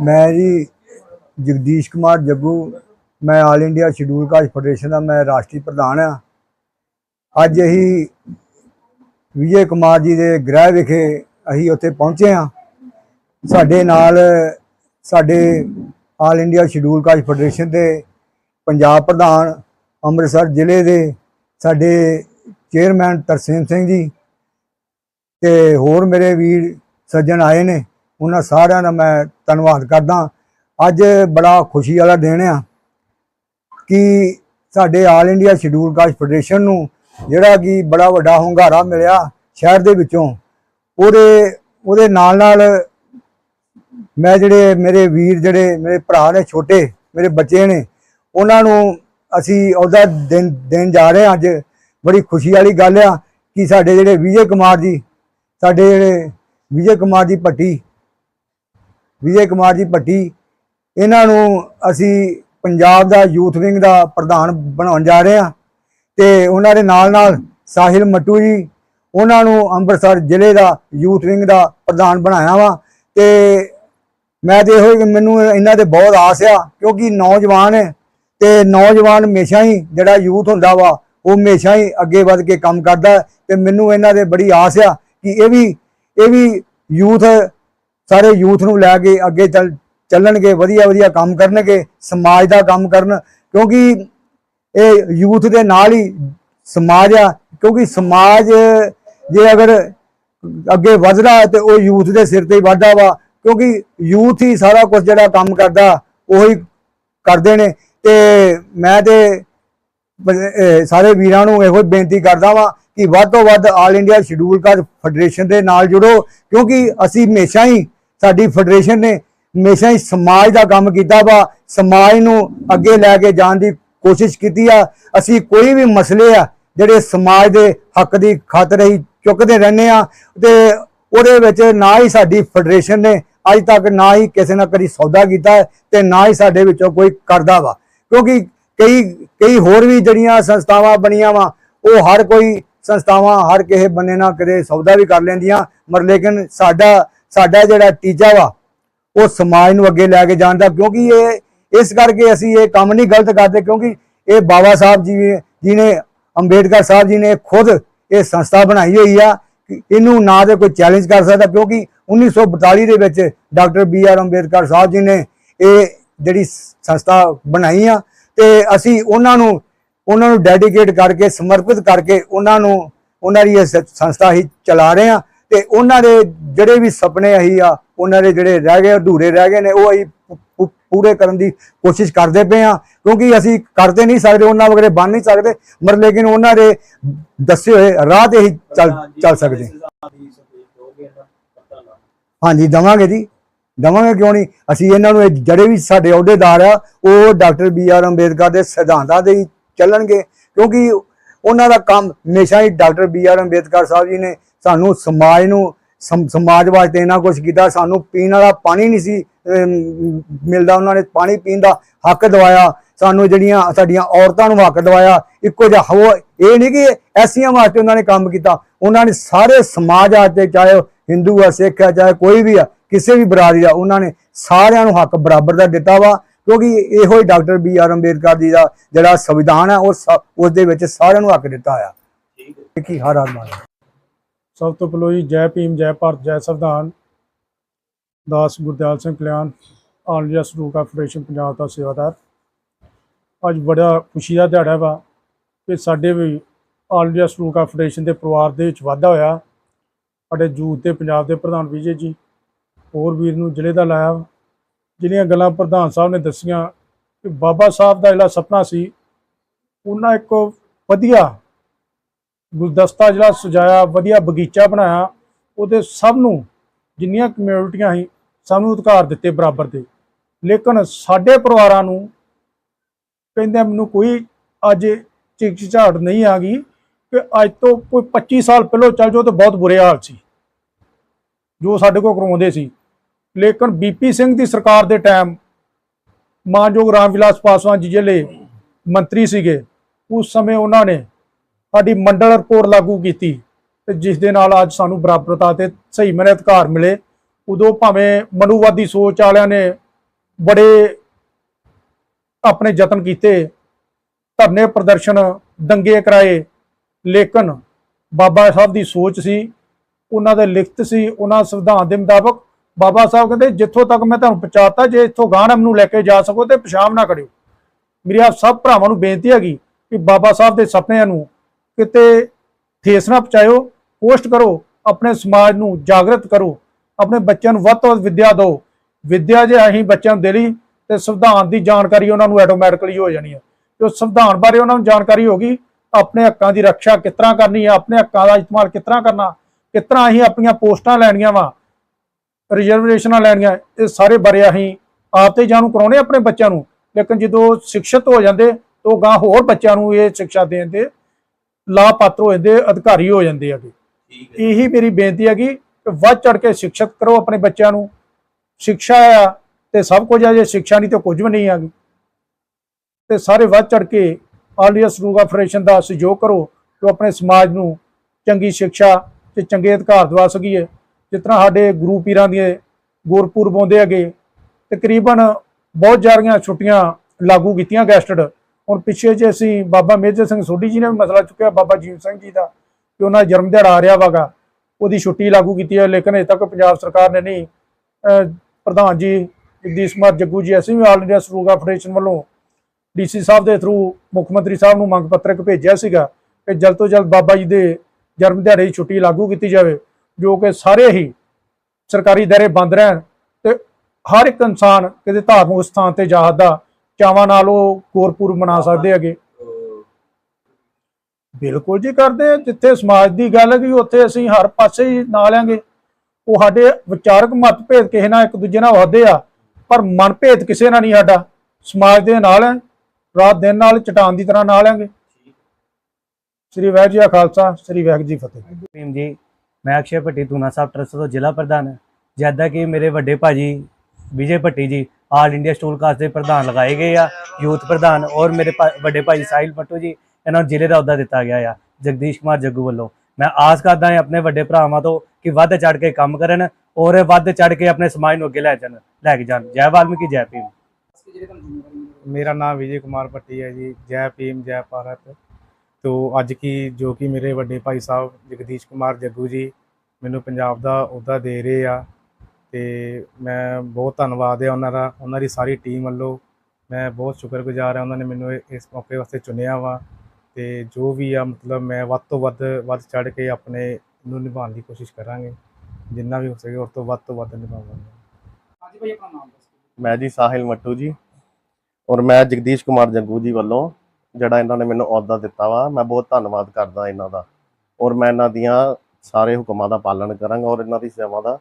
ਮੈਂ ਜੀ ਜਗਦੀਸ਼ ਕੁਮਾਰ ਜੱਗੂ, ਮੈਂ all India scheduled caste federation ਦਾ ਮੈਂ ਰਾਸ਼ਟਰੀ ਪ੍ਰਧਾਨ ਆ ਅੱਜ ਅਸੀਂ ਵਿਜੇ ਕੁਮਾਰ ਜੀ ਦੇ ਗ੍ਰਹਿ ਵਿਖੇ ਅਸੀਂ ਉੱਥੇ ਪਹੁੰਚੇ ਆ ਸਾਡੇ ਨਾਲ ਸਾਡੇ all India scheduled caste federation ਦੇ ਪੰਜਾਬ ਪ੍ਰਧਾਨ, ਅੰਮ੍ਰਿਤਸਰ ਜ਼ਿਲ੍ਹੇ ਦੇ ਸਾਡੇ ਚੇਅਰਮੈਨ ਤਰਸੇਮ ਸਿੰਘ ਜੀ ਤੇ ਹੋਰ ਮੇਰੇ ਵੀਰ ਸੱਜਣ ਆਏ ਨੇ। ਉਹਨਾਂ ਸਾਰਿਆਂ ਦਾ ਮੈਂ ਧੰਨਵਾਦ ਕਰਦਾ। ਅੱਜ ਬੜਾ ਖੁਸ਼ੀ ਵਾਲਾ ਦਿਨ ਆ ਕਿ ਸਾਡੇ all India scheduled caste federation ਨੂੰ ਜਿਹੜਾ ਕਿ ਬੜਾ ਵੱਡਾ ਹੁੰਗਾਰਾ ਮਿਲਿਆ ਸ਼ਹਿਰ ਦੇ ਵਿੱਚੋਂ। ਉਹਦੇ ਉਹਦੇ ਨਾਲ ਨਾਲ ਮੈਂ ਜਿਹੜੇ ਮੇਰੇ ਵੀਰ ਜਿਹੜੇ ਮੇਰੇ ਭਰਾ ਨੇ, ਛੋਟੇ ਮੇਰੇ ਬੱਚੇ ਨੇ, ਉਹਨਾਂ ਨੂੰ ਅਸੀਂ ਉਹਦਾ ਦਿਨ ਦਿਨ ਜਾ ਰਹੇ ਹਾਂ ਅੱਜ। ਬੜੀ ਖੁਸ਼ੀ ਵਾਲੀ ਗੱਲ ਆ ਕਿ ਸਾਡੇ ਜਿਹੜੇ ਵਿਜੇ ਕੁਮਾਰ ਜੀ, ਸਾਡੇ ਜਿਹੜੇ ਵਿਜੇ ਕੁਮਾਰ ਜੀ ਭੱਟੀ ਵਿਜੇ ਕੁਮਾਰ ਜੀ ਭੱਟੀ, ਇਹਨਾਂ ਨੂੰ ਅਸੀਂ ਪੰਜਾਬ ਦਾ ਯੂਥ ਵਿੰਗ ਦਾ ਪ੍ਰਧਾਨ ਬਣਾਉਣ ਜਾ ਰਹੇ ਹਾਂ ਤੇ ਉਹਨਾਂ ਦੇ ਨਾਲ ਨਾਲ ਸਾਹਿਲ ਮੱਟੂ ਜੀ, ਉਹਨਾਂ ਨੂੰ ਅੰਮ੍ਰਿਤਸਰ ਜ਼ਿਲ੍ਹੇ ਦਾ ਯੂਥ ਵਿੰਗ ਦਾ ਪ੍ਰਧਾਨ ਬਣਾਇਆ ਵਾ ਤੇ ਮੈਂ ਤੇ ਇਹੋ ਹੀ ਮੈਨੂੰ ਇਹਨਾਂ ਤੇ ਬਹੁਤ ਆਸ ਆ ਕਿਉਂਕਿ ਨੌਜਵਾਨ ਹੈ ਤੇ ਨੌਜਵਾਨ ਹਮੇਸ਼ਾ ਹੀ ਜਿਹੜਾ ਯੂਥ ਹੁੰਦਾ ਵਾ, ਉਹ ਹਮੇਸ਼ਾ ਹੀ ਅੱਗੇ ਵੱਧ ਕੇ ਕੰਮ ਕਰਦਾ ਹੈ ਤੇ ਮੈਨੂੰ ਇਹਨਾਂ ਦੇ ਬੜੀ ਆਸ ਆ ਕਿ ਇਹ ਵੀ ਇਹ ਵੀ ਯੂਥ ਸਾਰੇ ਯੂਥ ਨੂੰ ਲੈ ਕੇ ਅੱਗੇ ਚੱਲ ਚੱਲਣਗੇ, ਵਧੀਆ ਵਧੀਆ ਕੰਮ ਕਰਨਗੇ, ਸਮਾਜ ਦਾ ਕੰਮ ਕਰਨ, ਕਿਉਂਕਿ ਇਹ ਯੂਥ ਦੇ ਨਾਲ ਹੀ ਸਮਾਜ ਆ, ਕਿਉਂਕਿ ਸਮਾਜ ਜੇ ਅਗਰ ਅੱਗੇ ਵਧਦਾ ਹੈ ਤੇ ਉਹ ਯੂਥ ਦੇ ਸਿਰ ਤੇ ਹੀ ਵਧਦਾ ਵਾ, ਕਿਉਂਕਿ ਯੂਥ ਹੀ ਸਾਰਾ ਕੁਝ ਜਿਹੜਾ ਕੰਮ ਕਰਦਾ, ਉਹੀ ਕਰਦੇ ਨੇ। ਤੇ ਮੈਂ ਤੇ ਸਾਰੇ ਵੀਰਾਂ ਨੂੰ ਇਹੋ ਬੇਨਤੀ ਕਰਦਾ ਵਾਂ ਕਿ ਵੱਧ ਤੋਂ ਵੱਧ all India scheduled caste federation ਦੇ ਨਾਲ ਜੁੜੋ, ਕਿਉਂਕਿ ਅਸੀਂ ਹਮੇਸ਼ਾ ਹੀ ਸਾਡੀ ਫੈਡਰੇਸ਼ਨ ਨੇ ਹਮੇਸ਼ਾ ਹੀ ਸਮਾਜ ਦਾ ਕੰਮ ਕੀਤਾ ਵਾ, ਸਮਾਜ ਨੂੰ ਅੱਗੇ ਲੈ ਕੇ ਜਾਣ ਦੀ ਕੋਸ਼ਿਸ਼ ਕੀਤੀ ਆ। ਅਸੀਂ ਕੋਈ ਵੀ ਮਸਲੇ ਆ, ਜਿਹੜੇ ਸਮਾਜ ਦੇ ਹੱਕ ਦੀ ਖਾਤਰ ਹੀ ਚੁੱਕਦੇ ਰਹਿੰਦੇ ਆ ਤੇ ਉਹਦੇ ਵਿੱਚ ਨਾ ਹੀ ਸਾਡੀ ਫੈਡਰੇਸ਼ਨ ਨੇ ਅੱਜ ਤੱਕ ਨਾ ਹੀ ਕਿਸੇ ਨਾਲ ਕਦੀ ਸੌਦਾ ਕੀਤਾ ਹੈ ਤੇ ਨਾ ਹੀ ਸਾਡੇ ਵਿੱਚੋਂ ਕੋਈ ਕਰਦਾ ਵਾ। ਕਿਉਂਕਿ ਕਈ ਕਈ ਹੋਰ ਵੀ ਜਿਹੜੀਆਂ ਸੰਸਥਾਵਾਂ ਬਣੀਆਂ ਵਾ, ਉਹ ਹਰ ਕੋਈ ਸੰਸਥਾਵਾਂ ਹਰ ਕਿਸੇ ਬੰਨੇ ਨਾਲ ਕਦੇ ਸੌਦਾ ਵੀ ਕਰ ਲੈਂਦੀਆਂ ਮਰ ਲੇਕਿਨ ਸਾਡਾ ਸਾਡਾ ਜਿਹੜਾ ਟੀਚਾ ਵਾ, ਉਹ ਸਮਾਜ ਨੂੰ ਅੱਗੇ ਲੈ ਕੇ ਜਾਣ ਦਾ, ਕਿਉਂਕਿ ਇਹ, ਇਸ ਕਰਕੇ ਅਸੀਂ ਇਹ ਕੰਮ ਨਹੀਂ ਗਲਤ ਕਰਦੇ, ਕਿਉਂਕਿ ਇਹ ਬਾਬਾ ਸਾਹਿਬ ਜੀ ਜੀ ਨੇ, ਅੰਬੇਡਕਰ ਸਾਹਿਬ ਜੀ ਨੇ ਖੁਦ ਇਹ ਸੰਸਥਾ ਬਣਾਈ ਹੋਈ ਆ ਇਹਨੂੰ ਨਾ ਤੇ ਕੋਈ ਚੈਲੰਜ ਕਰ ਸਕਦਾ, ਕਿਉਂਕਿ 1942 ਦੇ ਵਿੱਚ doctor B R Ambedkar Sahib ji ਨੇ ਇਹ ਜਿਹੜੀ ਸੰਸਥਾ ਬਣਾਈ ਆ, ਤੇ ਅਸੀਂ ਉਹਨਾਂ ਨੂੰ ਉਹਨਾਂ ਨੂੰ ਡੈਡੀਕੇਟ ਕਰਕੇ, ਸਮਰਪਿਤ ਕਰਕੇ ਉਹਨਾਂ ਨੂੰ, ਉਹਨਾਂ ਦੀ ਇਹ ਸੰਸਥਾ ਹੀ ਚਲਾ ਰਹੇ ਆ। ਤੇ ਉਹਨਾਂ ਦੇ ਜਿਹੜੇ ਵੀ ਸੁਪਨੇ ਆਹੀ ਆ, ਉਹਨਾਂ ਦੇ ਜਿਹੜੇ ਰਹਿ ਗਏ, ਅਧੂਰੇ ਰਹਿ ਗਏ ਨੇ, ਉਹ ਅਸੀਂ ਪੂਰੇ ਕਰਨ ਦੀ ਕੋਸ਼ਿਸ਼ ਕਰਦੇ ਪਏ ਆ, ਕਿਉਂਕਿ ਅਸੀਂ ਕਰਦੇ ਨਹੀਂ ਸਕਦੇ, ਉਹਨਾਂ ਵਗਰੇ ਬਣ ਨਹੀਂ ਸਕਦੇ ਮਰ ਲੇਕਿਨ ਉਹਨਾਂ ਦੇ ਦੱਸੇ ਹੋਏ ਰਾਹ ਤੇ ਹੀ ਚੱਲ ਚੱਲ ਸਕਦੇ। ਹਾਂਜੀ, ਦਵਾਂਗੇ ਜੀ, ਦਵਾਂਗੇ ਕਿਉਂ ਨਹੀਂ? ਅਸੀਂ ਇਹਨਾਂ ਨੂੰ ਜਿਹੜੇ ਵੀ ਸਾਡੇ ਅਹੁਦੇਦਾਰ ਆ, ਉਹ ਡਾਕਟਰ ਬੀ ਆਰ ਅੰਬੇਦਕਰ ਦੇ ਸਿਧਾਂਤਾਂ ਦੇ ਹੀ ਚੱਲਣਗੇ, ਕਿਉਂਕਿ ਉਹਨਾਂ ਦਾ ਕੰਮ ਹਮੇਸ਼ਾ ਹੀ doctor B R Ambedkar Sahib ji ਨੇ ਸਾਨੂੰ ਸਮਾਜ ਨੂੰ ਸਮ- ਸਮਾਜ ਵਾਸਤੇ ਇੰਨਾ ਕੁਝ ਕੀਤਾ ਸਾਨੂੰ ਪੀਣ ਵਾਲਾ ਪਾਣੀ ਨਹੀਂ ਸੀ ਮਿਲਦਾ ਉਹਨਾਂ ਨੇ ਪਾਣੀ ਪੀਣ ਦਾ ਹੱਕ ਦਿਵਾਇਆ ਸਾਨੂੰ ਜਿਹੜੀਆਂ ਸਾਡੀਆਂ ਔਰਤਾਂ ਨੂੰ ਹੱਕ ਦਿਵਾਇਆ ਇੱਕੋ ਜਿਹਾ ਹੋ ਇਹ ਨਹੀਂ ਕਿ ਐਸੀਆਂ ਵਾਸਤੇ ਉਹਨਾਂ ਨੇ ਕੰਮ ਕੀਤਾ ਉਹਨਾਂ ਨੇ ਸਾਰੇ ਸਮਾਜ ਵਾਸਤੇ ਚਾਹੇ ਹਿੰਦੂ ਆ ਸਿੱਖ ਆ ਚਾਹੇ ਕੋਈ ਵੀ ਆ ਕਿਸੇ ਵੀ ਬਰਾਦਰੀ ਦਾ ਉਹਨਾਂ ਨੇ ਸਾਰਿਆਂ ਨੂੰ ਹੱਕ ਬਰਾਬਰ ਦਾ ਦਿੱਤਾ ਵਾ ਕਿਉਂਕਿ ਇਹੋ ਹੀ doctor B R Ambedkar ji ਦਾ ਜਿਹੜਾ ਸੰਵਿਧਾਨ ਹੈ ਉਹ ਸ- ਉਸ ਦੇ ਵਿੱਚ ਸਾਰਿਆਂ ਨੂੰ ਹੱਕ ਦਿੱਤਾ ਆ ਕਿ ਹਰ ਆਦਮੀ ਸਭ ਤੋਂ ਪਹਿਲਾਂ ਜੀ, ਜੈ ਭੀਮ, ਜੈ ਭਾਰਤ, ਜੈ ਸੰਵਿਧਾਨ। Das Gurdial Singh Kalyan, all India student federation Punjab ਦਾ ਸੇਵਾਦਾਰ। ਅੱਜ ਬੜਾ ਖੁਸ਼ੀ ਦਾ ਦਿਹਾੜਾ ਵਾ ਕਿ ਸਾਡੇ ਵੀ ਆਲ ਇੰਡੀਆ ਸਟੂਡੈਂਟ ਫੈਡਰੇਸ਼ਨ ਦੇ ਪਰਿਵਾਰ ਦੇ ਵਿੱਚ ਵਾਧਾ ਹੋਇਆ। ਸਾਡੇ ਯੂਥ ਦੇ ਪੰਜਾਬ ਦੇ ਪ੍ਰਧਾਨ ਵਿਜੇ ਜੀ, ਹੋਰ ਵੀਰ ਨੂੰ ਜ਼ਿਲ੍ਹੇ ਦਾ ਲਾਇਆ। ਵਾ। ਜਿਹੜੀਆਂ ਗੱਲਾਂ ਪ੍ਰਧਾਨ ਸਾਹਿਬ ਨੇ ਦੱਸੀਆਂ ਕਿ ਬਾਬਾ ਸਾਹਿਬ ਦਾ ਜਿਹੜਾ ਸੁਪਨਾ ਸੀ, ਉਹਨਾਂ ਇੱਕ ਵਧੀਆ ਗੁਲਦਸਤਾ ਜਿਹੜਾ ਸਜਾਇਆ, ਵਧੀਆ ਬਗੀਚਾ ਬਣਾਇਆ, ਉਹਦੇ ਸਭ ਨੂੰ ਜਿੰਨੀਆਂ ਕਮਿਊਨਿਟੀਆਂ ਸੀ ਸਭ ਨੂੰ ਅਧਿਕਾਰ ਦਿੱਤੇ ਬਰਾਬਰ ਦੇ। ਲੇਕਿਨ ਸਾਡੇ ਪਰਿਵਾਰਾਂ ਨੂੰ ਕਹਿੰਦੇ ਮੈਨੂੰ ਕੋਈ ਅੱਜ ਝਿਜਝਾਹਟ ਨਹੀਂ ਆ ਗਈ ਕਿ ਅੱਜ ਤੋਂ ਕੋਈ 25 ਸਾਲ ਪਹਿਲਾਂ ਚੱਲ ਜਾਓ ਤਾਂ ਬਹੁਤ ਬੁਰੇ ਹਾਲ ਸੀ, ਜੋ ਸਾਡੇ ਕੋਲ ਕਰਵਾਉਂਦੇ ਸੀ। ਲੇਕਿਨ ਬੀਪੀ ਸਿੰਘ ਦੀ ਸਰਕਾਰ ਦੇ ਟਾਈਮ ਮਾਨਯੋਗ ਰਾਮ ਵਿਲਾਸ ਪਾਸਵਾਨ ਜੀ ਜਿਹੜੇ ਮੰਤਰੀ ਸੀਗੇ, ਉਸ ਸਮੇਂ ਉਹਨਾਂ ਨੇ ਸਾਡੀ ਮੰਡਲ ਰਿਪੋਰਟ ਲਾਗੂ ਕੀਤੀ ਤੇ ਜਿਸ ਦੇ ਨਾਲ ਅੱਜ ਸਾਨੂੰ ਬਰਾਬਰਤਾ ਤੇ ਸਹੀ ਮਨੇ ਅਧਿਕਾਰ ਮਿਲੇ। ਉਦੋਂ ਭਾਵੇਂ ਮਨੂਵਾਦੀ ਸੋਚ ਵਾਲਿਆਂ ਨੇ ਬੜੇ ਆਪਣੇ ਯਤਨ ਕੀਤੇ, ਧਰਨੇ ਪ੍ਰਦਰਸ਼ਨ ਦੰਗੇ ਕਰਾਏ, ਲੇਕਿਨ ਬਾਬਾ ਸਾਹਿਬ ਦੀ ਸੋਚ ਸੀ, ਉਹਨਾਂ ਦੇ ਲਿਖਤ ਸੀ, ਉਹਨਾਂ ਸੰਵਿਧਾਨ ਦੇ ਮੁਤਾਬਕ ਬਾਬਾ ਸਾਹਿਬ ਕਹਿੰਦੇ, ਜਿੱਥੋਂ ਤੱਕ ਮੈਂ ਤੁਹਾਨੂੰ ਪਹੁੰਚਾਤਾ, ਜੇ ਇੱਥੋਂ ਗਾਂਹ ਨੂੰ ਲੈ ਕੇ ਜਾ ਸਕੋ ਤੇ ਪਛਾਣ ਨਾ ਕਰਿਓ। ਮੇਰੀ ਆਪ ਸਭ ਭਰਾਵਾਂ ਨੂੰ ਬੇਨਤੀ ਹੈਗੀ ਕਿ ਬਾਬਾ ਸਾਹਿਬ ਦੇ ਸੁਪਨਿਆਂ ਨੂੰ ਕਿਤੇ ਠੇਸ ਨਾ ਪਹੁੰਚਾਇਓ, ਪੋਸਟ ਕਰੋ, ਆਪਣੇ ਸਮਾਜ ਨੂੰ ਜਾਗਰਤ ਕਰੋ, ਆਪਣੇ ਬੱਚਿਆਂ ਨੂੰ ਵੱਧ ਤੋਂ ਵੱਧ ਵਿੱਦਿਆ ਦਿਓ। ਵਿੱਦਿਆ ਜੇ ਅਸੀਂ ਬੱਚਿਆਂ ਨੂੰ ਦੇ ਲਈ, ਤੇ ਸੰਵਿਧਾਨ ਦੀ ਜਾਣਕਾਰੀ ਉਹਨਾਂ ਨੂੰ ਆਟੋਮੈਟਿਕਲੀ ਹੋ ਜਾਣੀ ਹੈ। ਜੋ ਸੰਵਿਧਾਨ ਬਾਰੇ ਉਹਨਾਂ ਨੂੰ ਜਾਣਕਾਰੀ ਹੋਗੀ ਆਪਣੇ ਹੱਕਾਂ ਦੀ ਰੱਖਿਆ ਕਿਸ ਤਰ੍ਹਾਂ ਕਰਨੀ ਹੈ, ਆਪਣੇ ਹੱਕਾਂ ਦਾ ਇਸਤੇਮਾਲ ਕਿਸ ਤਰ੍ਹਾਂ ਕਰਨਾ, ਕਿਸ ਤਰ੍ਹਾਂ ਅਸੀਂ ਆਪਣੀਆਂ ਪੋਸਟਾਂ ਲੈਣੀਆਂ ਵਾ ਰਿਜ਼ਰਵੇਸ਼ਨਾਂ ਲੈਣੀਆਂ, ਇਹ ਸਾਰੇ ਬਾਰੇ ਅਸੀਂ ਆਪ ਤੇ ਜਾਣੂ ਕਰਾਉਣੇ ਆਪਣੇ ਬੱਚਿਆਂ ਨੂੰ। ਲੇਕਿਨ ਜਦੋਂ ਸਿੱਖਿਅਤ ਹੋ ਜਾਂਦੇ, ਤਾਂ ਗਾਂ ਹੋਰ ਬੱਚਿਆਂ ਨੂੰ ਇਹ ਸਿੱਖਿਆ ਦੇਣ ਦੇ ਲਾਭਪਾਤਰ ਹੋ ਜਾਂਦੇ ਅਧਿਕਾਰੀ ਹੋ ਜਾਂਦੇ ਹੈਗੇ ਹੈ। ਇਹੀ ਮੇਰੀ ਬੇਨਤੀ ਹੈਗੀ ਕਿ ਵੱਧ ਚੜ ਕੇ ਸਿੱਖਿਅਤ ਕਰੋ ਆਪਣੇ ਬੱਚਿਆਂ ਨੂੰ। ਸਿੱਖਿਆ ਆ ਤੇ ਸਭ ਕੁਝ ਆ ਜੇ ਸਿੱਖਿਆ ਨਹੀਂ ਤੇ ਕੁਝ ਵੀ ਨਹੀਂ ਹੈਗੀ ਤੇ ਸਾਰੇ ਵੱਧ ਚੜ ਕੇ ਆਲ ਸਰੂਗਾ ਫੈਡਰੇਸ਼ਨ ਦਾ ਸਹਿਯੋਗ ਕਰੋ ਕਿ ਆਪਣੇ ਸਮਾਜ ਨੂੰ ਚੰਗੀ ਸਿੱਖਿਆ ਤੇ ਚੰਗੇ ਅਧਿਕਾਰ ਦਵਾ ਸਕੀਏ। ਜਿਸ ਤਰ੍ਹਾਂ ਸਾਡੇ ਗੁਰੂ ਪੀਰਾਂ ਦੇ ਗੁਰਪੁਰਬ ਆਉਂਦੇ ਹੈਗੇ ਤਕਰੀਬਨ ਬਹੁਤ ਜਾਰੀਆਂ ਛੁੱਟੀਆਂ ਲਾਗੂ ਕੀਤੀਆਂ ਗੈਸਟਡ। ਹੁਣ ਪਿੱਛੇ ਜੇ ਅਸੀਂ ਬਾਬਾ ਮੇਜਰ ਸਿੰਘ ਸੋਢੀ ਜੀ ਨੇ ਵੀ ਮਸਲਾ ਚੁੱਕਿਆ, ਬਾਬਾ ਜੀਵ ਸਿੰਘ ਜੀ ਦਾ ਕਿ ਉਹਨਾਂ ਦਾ ਜਨਮ ਦਿਹਾੜਾ ਆ ਰਿਹਾ ਵਾਗਾ, ਉਹਦੀ ਛੁੱਟੀ ਲਾਗੂ ਕੀਤੀ ਹੈ, ਲੇਕਿਨ ਅਜੇ ਤੱਕ ਪੰਜਾਬ ਸਰਕਾਰ ਨੇ ਨਹੀਂ ਪ੍ਰਧਾਨ ਜੀ ਜਗਦੀਸ਼ ਕੁਮਾਰ ਜੱਗੂ ਜੀ, ਅਸੀਂ ਵੀ ਆਲ ਇੰਡੀਆ ਸਰੂਗਾ ਫੈਡਰੇਸ਼ਨ ਵੱਲੋਂ ਡੀਸੀ ਸਾਹਿਬ ਦੇ ਥਰੂ ਮੁੱਖ ਮੰਤਰੀ ਸਾਹਿਬ ਨੂੰ ਮੰਗ ਪੱਤਰਕ ਭੇਜਿਆ ਸੀਗਾ, ਕਿ ਜਲਦ ਤੋਂ ਜਲਦ ਬਾਬਾ ਜੀ ਦੇ ਜਨਮ ਦਿਹਾੜੇ ਦੀ ਛੁੱਟੀ ਲਾਗੂ ਕੀਤੀ ਜਾਵੇ, ਜੋ ਕਿ ਸਾਰੇ ਹੀ ਸਰਕਾਰੀ ਦਾਇਰੇ ਬੰਦ ਰਹਿਣ ਤੇ ਹਰ ਇੱਕ ਇਨਸਾਨ ਕਿਤੇ ਧਾਰਮਿਕ ਸਥਾਨ ਤੇ ਜਾ ਸਕਦਾ ਚਾਵਾਂ ਨਾਲ ਉਹ ਗੁਰਪੁਰਬ ਮਨਾ ਸਕਦੇ ਹੈਗੇ। ਬਿਲਕੁਲ ਜੀ ਕਰਦੇ ਜਿੱਥੇ ਸਮਾਜ ਦੀ ਗੱਲ ਹੈਗੀ, ਉੱਥੇ ਅਸੀਂ ਹਰ ਪਾਸੇ ਹੀ ਨਾ ਲਾਂਗੇ ਉਹ ਸਾਡੇ ਵਿਚਾਰਕ ਮਤਭੇਦ ਕਿਸੇ ਨਾਲ ਇੱਕ ਦੂਜੇ ਨਾਲ ਵਧਦੇ ਆ, ਪਰ ਮਨਭੇਦ ਕਿਸੇ ਨਾਲ ਨਹੀਂ ਸਾਡਾ। ਸਮਾਜ ਦੇ ਨਾਲ ਹੈ, ਰਾਤ ਦਿਨ ਨਾਲ ਚਟਾਨ ਦੀ ਤਰ੍ਹਾਂ ਨਾਲ ਲਾਂਗੇ ਸ੍ਰੀ ਵਾਹਿਗੁਰੂ ਜੀ ਕਾ ਖਾਲਸਾ, ਸ੍ਰੀ ਵਾਹਿਗੁਰੂ ਜੀ ਫਤਿਹ। ਭੀਮ ਜੀ, ਮੈਂ ਅਕਸ਼ੇ ਭੱਟੀ ਤੂਨਾ ਸਾਹਿਬ ਟਰਸਟ ਤੋਂ ਜ਼ਿਲ੍ਹਾ ਪ੍ਰਧਾਨ ਹਾਂ। ਜਿੱਦਾਂ ਕਿ ਮੇਰੇ ਵੱਡੇ ਭਾਜੀ, ਵਿਜੇ ਭੱਟੀ ਜੀ ਆਲ ਇੰਡੀਆ ਸਟੂਲ ਕਾਸਟ ਦੇ ਪ੍ਰਧਾਨ ਲਗਾਏ ਗਏ ਆ ਯੂਥ ਪ੍ਰਧਾਨ ਔਰ ਮੇਰੇ ਭਾ- ਵੱਡੇ ਭਾਈ ਸਾਹਿਲ ਪੱਟੂ ਜੀ ਇਹਨਾਂ ਨੂੰ ਜ਼ਿਲ੍ਹੇ ਦਾ ਅਹੁਦਾ ਦਿੱਤਾ ਗਿਆ ਆ ਜਗਦੀਸ਼ ਕੁਮਾਰ ਜੱਗੂ ਵੱਲੋਂ ਮੈਂ ਆਸ ਕਰਦਾ ਹਾਂ ਆਪਣੇ ਵੱਡੇ ਭਰਾਵਾਂ ਤੋਂ ਕਿ ਵੱਧ ਚੜ ਕੇ ਕੰਮ ਕਰਨ ਔਰ ਵੱਧ ਚੜ ਕੇ ਆਪਣੇ ਸਮਾਜ ਨੂੰ ਅੱਗੇ ਲੈ ਜਾਣ ਲੈ ਕੇ ਜਾਣ ਜੈ ਵਾਲਮੀਕੀ ਜੈ ਭੀਮ मेरा नाम विजय कुमार भट्टी है जी जय भीम जय भारत तो ਅੱਜ ਕੀ ਜੋ ਕਿ ਮੇਰੇ ਵੱਡੇ ਭਾਈ ਸਾਹਿਬ ਜਗਦੀਸ਼ ਕੁਮਾਰ ਜੱਗੂ ਜੀ ਮੈਨੂੰ ਪੰਜਾਬ ਦਾ ਅਹੁਦਾ ਦੇ ਰਹੇ ਆ ਤੇ ਮੈਂ ਬਹੁਤ ਧੰਨਵਾਦ ਹੈ ਉਹਨਾਂ ਦਾ ਉਹਨਾਂ ਦੀ ਸਾਰੀ ਟੀਮ ਵੱਲੋਂ। ਮੈਂ ਬਹੁਤ ਸ਼ੁਕਰਗੁਜ਼ਾਰ ਹਾਂ ਉਹਨਾਂ ਨੇ ਮੈਨੂੰ ਇਸ ਮੌਕੇ ਵਾਸਤੇ ਚੁਣਿਆ ਵਾ ਤੇ ਜੋ ਵੀ ਆ ਮਤਲਬ ਮੈਂ ਵੱਧ ਤੋਂ ਵੱਧ ਵੱਧ ਚੜ ਕੇ ਆਪਣੇ ਨੂੰ ਨਿਭਾਉਣ ਦੀ ਕੋਸ਼ਿਸ਼ ਕਰਾਂਗੇ। ਜਿੰਨਾ ਵੀ ਹੋ ਸਕੇ ਉਸ ਤੋਂ ਵੱਧ ਤੋਂ ਵੱਧ ਨਿਭਾਵਾਂਗੇ। ਮੈਂ ਜੀ ਸਾਹਿਲ ਮੱਟੂ ਜੀ ਔਰ ਮੈਂ ਜਗਦੀਸ਼ ਕੁਮਾਰ ਜੱਗੂ ਜੀ ਵੱਲੋਂ ਜਿਹੜਾ ਇਹਨਾਂ ਨੇ ਮੈਨੂੰ ਅਹੁਦਾ ਦਿੱਤਾ ਵਾ ਮੈਂ ਬਹੁਤ ਧੰਨਵਾਦ ਕਰਦਾ ਇਹਨਾਂ ਦਾ। ਔਰ ਮੈਂ ਇਹਨਾਂ ਦੀਆਂ ਸਾਰੇ ਹੁਕਮਾਂ ਦਾ ਪਾਲਣ ਕਰਾਂਗਾ ਔਰ ਇਹਨਾਂ ਦੀ ਸੇਵਾ ਦਾ